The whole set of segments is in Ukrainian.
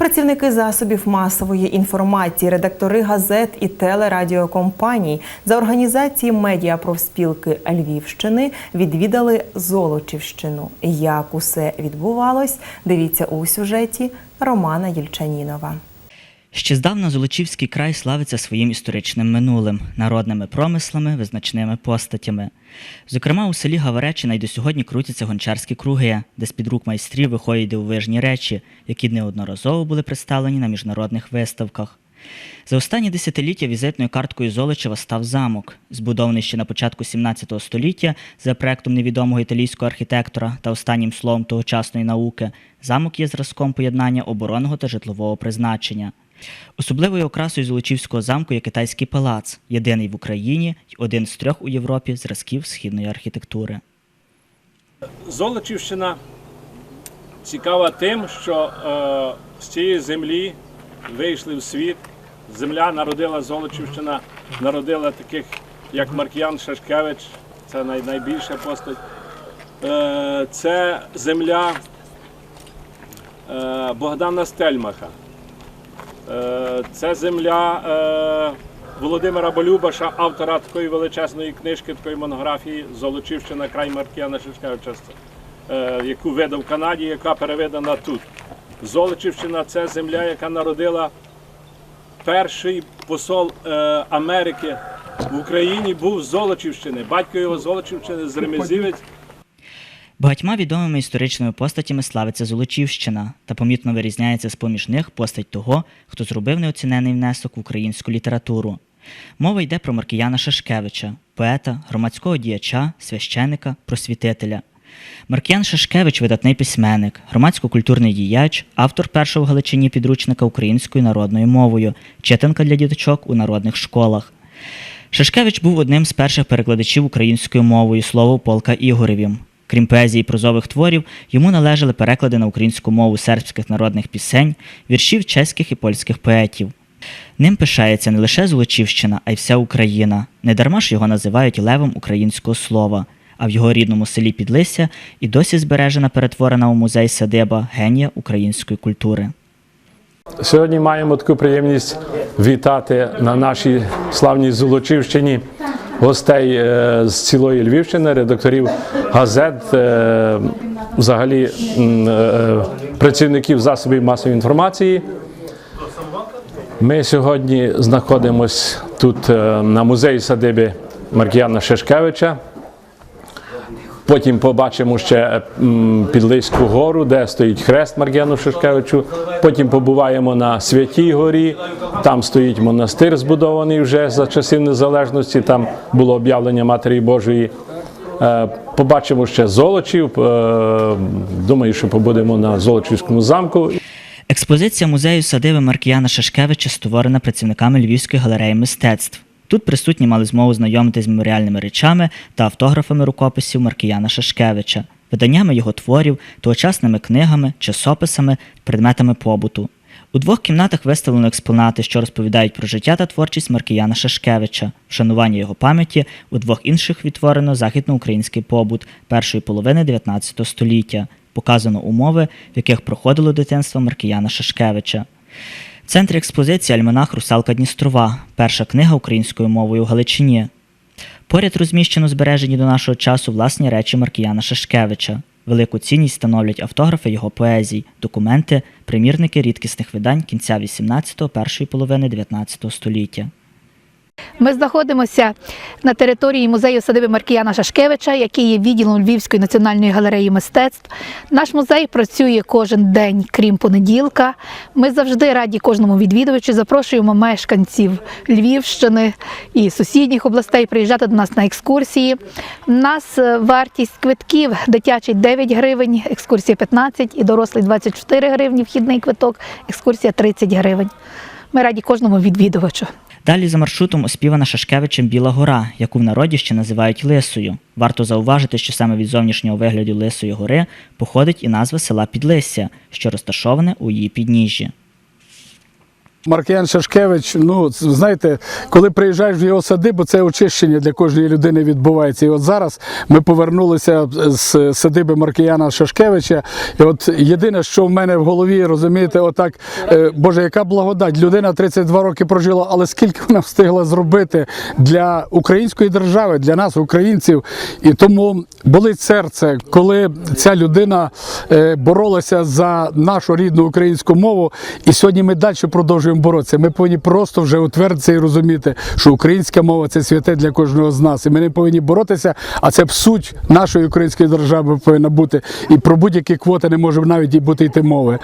Працівники засобів масової інформації, редактори газет і телерадіокомпаній за організації медіапрофспілки Львівщини відвідали Золочівщину. Як усе відбувалось, дивіться у сюжеті Романа Єльчанінова. Ще здавна Золочівський край славиться своїм історичним минулим, народними промислами, визначними постатями. Зокрема, у селі Гаваречина й до сьогодні крутяться гончарські круги, де з-під рук майстрів виходять дивовижні речі, які неодноразово були представлені на міжнародних виставках. За останні десятиліття візитною карткою Золочева став замок, збудований ще на початку 17 століття за проектом невідомого італійського архітектора та останнім словом тогочасної науки. Замок є зразком поєднання оборонного та житлового призначення. Особливою окрасою Золочівського замку є китайський палац, єдиний в Україні й один з трьох у Європі зразків східної архітектури. Золочівщина цікава тим, що е, з цієї землі вийшли в світ. Земля народила Золочівщина, народила таких, як Маркіян Шашкевич, це най, найбільша постать. Е, це земля е, Богдана Стельмаха. Е, це земля е, Володимира Болюбаша, автора такої величезної книжки, такої монографії Золочівщина, край Маркіяна Шишкевича, е, яку видав в Канаді, яка переведена тут. Золочівщина це земля, яка народила перший посол Америки в Україні, був з Золочівщини. Батько його Золочівщини з Ремезівець. Багатьма відомими історичними постатями славиться Золочівщина та помітно вирізняється з поміж них постать того, хто зробив неоцінений внесок в українську літературу. Мова йде про Маркіяна Шашкевича, поета, громадського діяча, священика, просвітителя. Маркіян Шашкевич видатний письменник, громадсько-культурний діяч, автор першого в Галичині підручника українською народною мовою, читанка для діточок у народних школах. Шашкевич був одним з перших перекладачів українською мовою слово Полка Ігоревім. Крім поезії і прозових творів, йому належали переклади на українську мову сербських народних пісень, віршів чеських і польських поетів. Ним пишається не лише Золочівщина, а й вся Україна. Недарма ж його називають левом українського слова. А в його рідному селі Підлися і досі збережена перетворена у музей садиба генія української культури. Сьогодні маємо таку приємність вітати на нашій славній Золочівщині гостей е, з цілої Львівщини, редакторів газет, е, взагалі е, працівників засобів масової інформації. Ми сьогодні знаходимося тут на музеї садиби Маркіяна Шишкевича. Потім побачимо ще Підлиську гору, де стоїть хрест Мар'яну Шишкевичу. Потім побуваємо на Святій горі. Там стоїть монастир, збудований вже за часів незалежності. Там було об'явлення Матері Божої. Е, Побачимо ще Золочів. Е, Думаю, що побудемо на Золочівському замку. Експозиція музею садиби Маркіяна Шашкевича створена працівниками Львівської галереї мистецтв. Тут присутні мали змогу знайомитись з меморіальними речами та автографами рукописів Маркіяна Шашкевича, виданнями його творів, тогочасними книгами, часописами, предметами побуту. У двох кімнатах виставлено експонати, що розповідають про життя та творчість Маркіяна Шашкевича, вшанування його пам'яті, у двох інших відтворено західноукраїнський побут першої половини 19 століття, показано умови, в яких проходило дитинство Маркіяна Шашкевича. Центрі експозиції альманах Русалка Дністрова, перша книга українською мовою в Галичині. Поряд розміщено збережені до нашого часу власні речі Маркіяна Шашкевича. Велику цінність становлять автографи його поезій, документи, примірники рідкісних видань кінця 18-го, першої половини 19 століття. Ми знаходимося на території музею садиби Маркіяна Шашкевича, який є відділом Львівської національної галереї мистецтв. Наш музей працює кожен день, крім понеділка. Ми завжди раді кожному відвідувачу. Запрошуємо мешканців Львівщини і сусідніх областей приїжджати до нас на екскурсії. У нас е, вартість квитків дитячий 9 гривень, екскурсія 15 і дорослий 24 гривні вхідний квиток, екскурсія 30 гривень. Ми раді кожному відвідувачу. Далі за маршрутом оспівана Шашкевичем Біла гора, яку в народі ще називають Лисою. Варто зауважити, що саме від зовнішнього вигляду Лисої гори походить і назва села Підлисся, що розташоване у її підніжжі. Маркіян Шашкевич, ну знаєте, коли приїжджаєш в його садибу, це очищення для кожної людини відбувається. І от зараз ми повернулися з садиби Маркіяна Шашкевича. І от єдине, що в мене в голові, розумієте, отак, е, Боже, яка благодать. Людина 32 роки прожила, але скільки вона встигла зробити для української держави, для нас, українців. І тому болить серце, коли ця людина е, боролася за нашу рідну українську мову, і сьогодні ми далі продовжуємо боротися. Ми повинні просто вже утвердитися і розуміти, що українська мова це святе для кожного з нас. І ми не повинні боротися, а це суть нашої української держави повинна бути. І про будь-які квоти не може навіть і бути йти мови.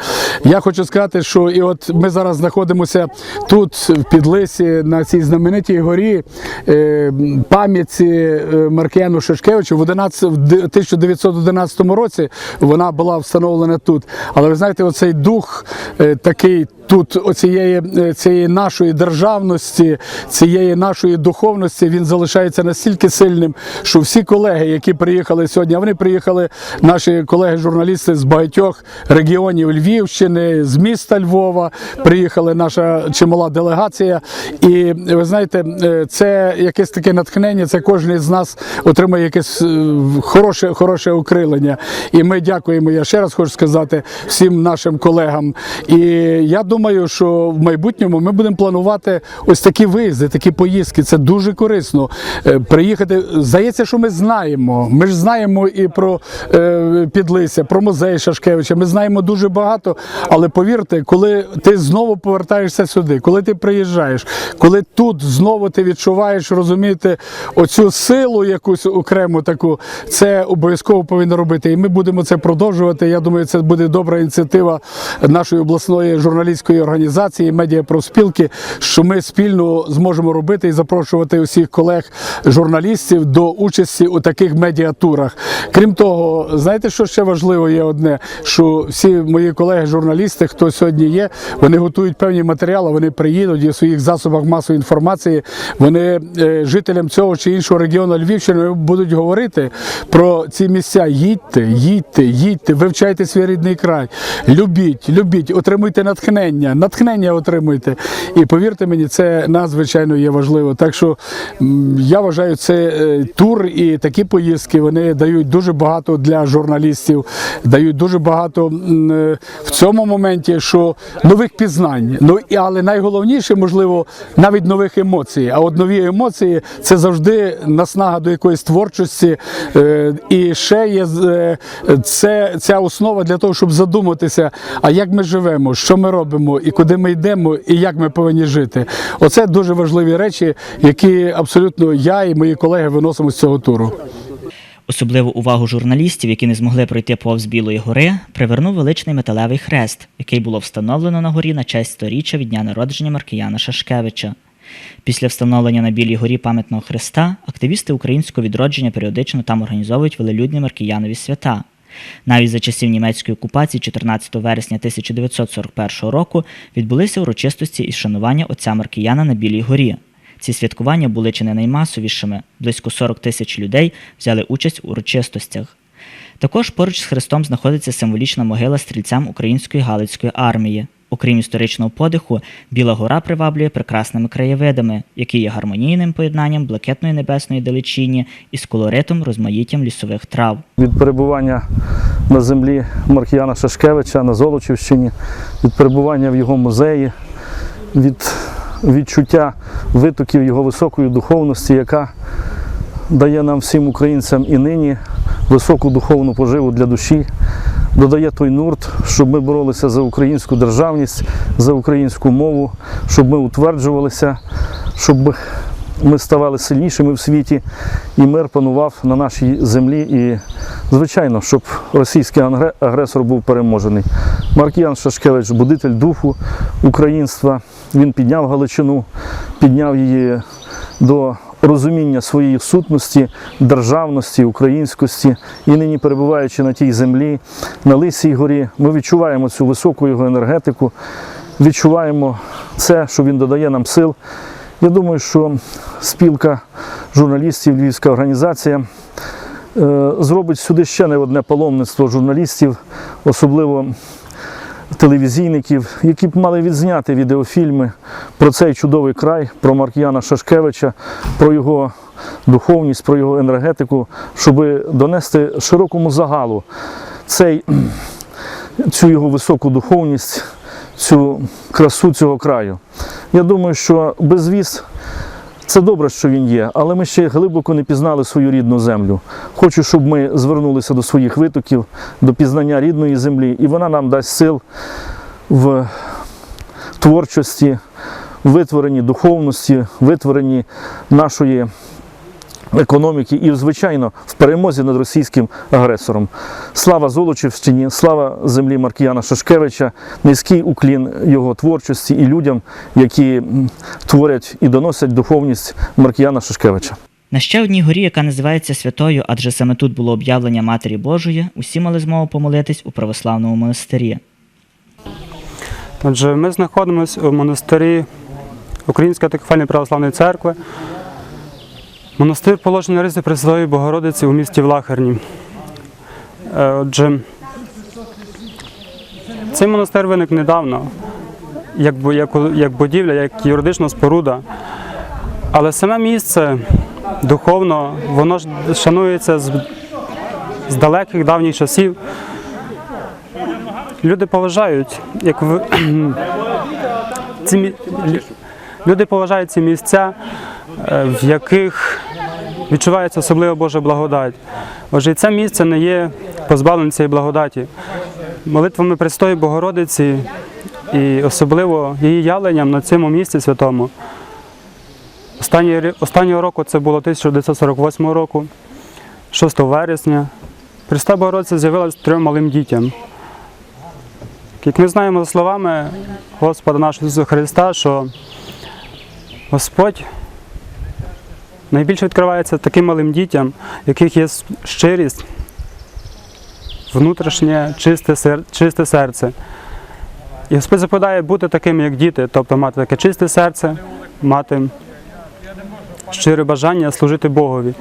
Я хочу сказати, що і от ми зараз знаходимося тут, в Підлисі, на цій знаменитій горі е, пам'ятці е, Маркіяну 11, в 1911 році вона була встановлена тут. Але ви знаєте, оцей дух е, такий. Тут оцієї е, цієї нашої державності, цієї нашої духовності він залишається настільки сильним, що всі колеги, які приїхали сьогодні, а вони приїхали, наші колеги-журналісти з багатьох регіонів Львівщини, з міста Львова, приїхали наша чимала делегація. І ви знаєте, е, це якесь таке натхнення. Це кожен з нас отримає якесь е, хороше, хороше окрилення. І ми дякуємо. Я ще раз хочу сказати всім нашим колегам. І я думаю, що в майбутньому ми будемо планувати ось такі виїзди, такі поїздки. Це дуже корисно. Е, Приїхати. Здається, що ми знаємо. Ми ж знаємо і про е, Підлися, про музей Шашкевича. Ми знаємо дуже багато. Але повірте, коли ти знову повертаєшся сюди, коли ти приїжджаєш, коли тут знову ти відчуваєш, розумієте, оцю силу якусь окрему таку, це обов'язково повинно робити. І ми будемо це продовжувати. Я думаю, це буде добра ініціатива нашої обласної журналістської організації, медіапрофспілки, що ми спільно зможемо робити і запрошувати усіх колег журналістів до участі у таких медіатурах. Крім того, знаєте, що ще важливо є одне, що всі мої колеги-журналісти, хто сьогодні є, вони готують певні матеріали, вони приїдуть і в своїх засобах масової інформації. Вони е, жителям цього чи іншого регіону Львівщини будуть говорити про ці місця. Їдьте, їдьте, їдьте, вивчайте свій рідний край, любіть, любіть, отримуйте натхнення, натхнення отримуйте. І повірте мені, це надзвичайно є важливо. Так що я вважаю, це е, тур і такі поїздки вони дають дуже багато для журналістів, дають дуже багато е, в цьому моменті, що нових пізнань. Ну і але найголовніше, можливо, навіть нових емоцій. А от нові емоції це завжди наснага до якоїсь творчості. Е, І ще є це ця основа для того, щоб задуматися, а як ми живемо, що ми робимо, і куди ми йдемо, і як ми повинні жити. Оце дуже важливі речі, які абсолютно я і мої колеги виносимо з цього туру. Особливу увагу журналістів, які не змогли пройти повз Білої гори, привернув величний металевий хрест, який було встановлено на горі на честь сторіччя від дня народження Маркіяна Шашкевича. Після встановлення на Білій горі пам'ятного хреста активісти українського відродження періодично там організовують велелюдні Маркіянові свята. Навіть за часів німецької окупації 14 вересня 1941 року відбулися урочистості із шанування отця Маркіяна на Білій горі. Ці святкування були чи не наймасовішими. Близько 40 тисяч людей взяли участь у урочистостях. Також поруч з хрестом знаходиться символічна могила стрільцям української Галицької армії. Окрім історичного подиху, Біла гора приваблює прекрасними краєвидами, які є гармонійним поєднанням блакитної небесної далечині із колоритом розмаїттям лісових трав. від перебування на землі Маркіяна Шашкевича на Золочівщині, від перебування в його музеї, від відчуття витоків його високої духовності, яка дає нам всім українцям і нині високу духовну поживу для душі, додає той нурт, щоб ми боролися за українську державність, за українську мову, щоб ми утверджувалися, щоб ми ставали сильнішими в світі, і мир панував на нашій землі. І, звичайно, щоб російський агресор був переможений. Маркіян Шашкевич, будитель духу українства, він підняв Галичину, підняв її до розуміння своєї сутності, державності, українськості. І нині, перебуваючи на тій землі, на Лисій горі, ми відчуваємо цю високу його енергетику, відчуваємо це, що він додає нам сил. Я думаю, що спілка журналістів, Львівська організація е, зробить сюди ще не одне паломництво журналістів, особливо телевізійників, які б мали відзняти відеофільми про цей чудовий край, про Маркіяна Шашкевича, про його духовність, про його енергетику, щоб донести широкому загалу цей, цю його високу духовність, цю красу цього краю. Я думаю, що безвіз це добре, що він є, але ми ще глибоко не пізнали свою рідну землю. Хочу, щоб ми звернулися до своїх витоків, до пізнання рідної землі, і вона нам дасть сил в творчості, витворенні духовності, витворенні нашої економіки і, звичайно, в перемозі над російським агресором. Слава Золочівщині, слава землі Маркіяна Шашкевича, низький уклін його творчості і людям, які творять і доносять духовність Маркіяна Шашкевича. На ще одній горі, яка називається Святою, адже саме тут було об'явлення Матері Божої, усі мали змогу помолитись у православному монастирі. Отже, ми знаходимося у монастирі Української автокефальної православної церкви. Монастир положений ризи Пресвятої Богородиці у місті Влахерні. Е, Отже, цей монастир виник недавно, як, як, як будівля, як юридична споруда. Але саме місце духовно, воно ж шанується з, з далеких давніх часів. Люди поважають, як в... ці люди поважають ці місця, е, в яких відчувається особлива Божа благодать. Отже, це місце не є позбавленим цієї благодаті. Молитвами Престої Богородиці і особливо її явленням на цьому місці святому. Останнього року це було 1948 року, 6 вересня. Преста Богородиця з'явилася трьом малим дітям. Як ми знаємо за словами Господа нашого Ісуса Христа, що Господь найбільше відкривається таким малим дітям, в яких є щирість, внутрішнє чисте, сер- чисте серце. І Господь заповідає бути такими, як діти, тобто мати таке чисте серце, мати щире бажання служити Богові.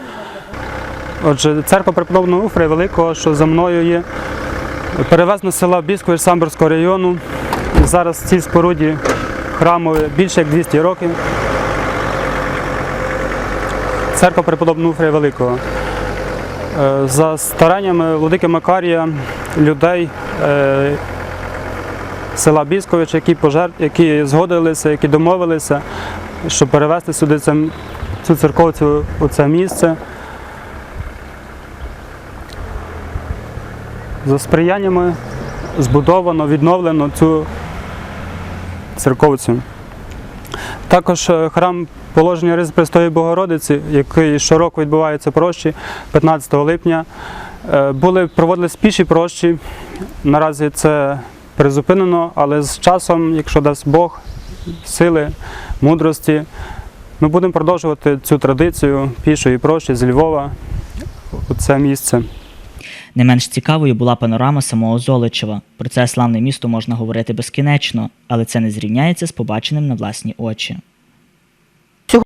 Отже, церква преподобного Уфрия Великого, що за мною є, перевезено села Біскович Самборського району. Зараз в цій споруді храмові більше як 200 років. Церква преподобного Уфрія Великого. Е, За стараннями Владики Макарія, людей е, села Біскович, які, пожер... які згодилися, які домовилися, щоб перевезти сюди цю церковцю у це місце. За сприяннями збудовано, відновлено цю церковцю. Також е, храм положення Риз Престої Богородиці, який щороку відбувається прощі 15 липня. Е, Були проводились піші прощі. Наразі це призупинено, але з часом, якщо дасть Бог сили, мудрості, ми будемо продовжувати цю традицію пішої прощі з Львова у це місце. Не менш цікавою була панорама самого Золочева. Про це славне місто можна говорити безкінечно, але це не зрівняється з побаченим на власні очі. 就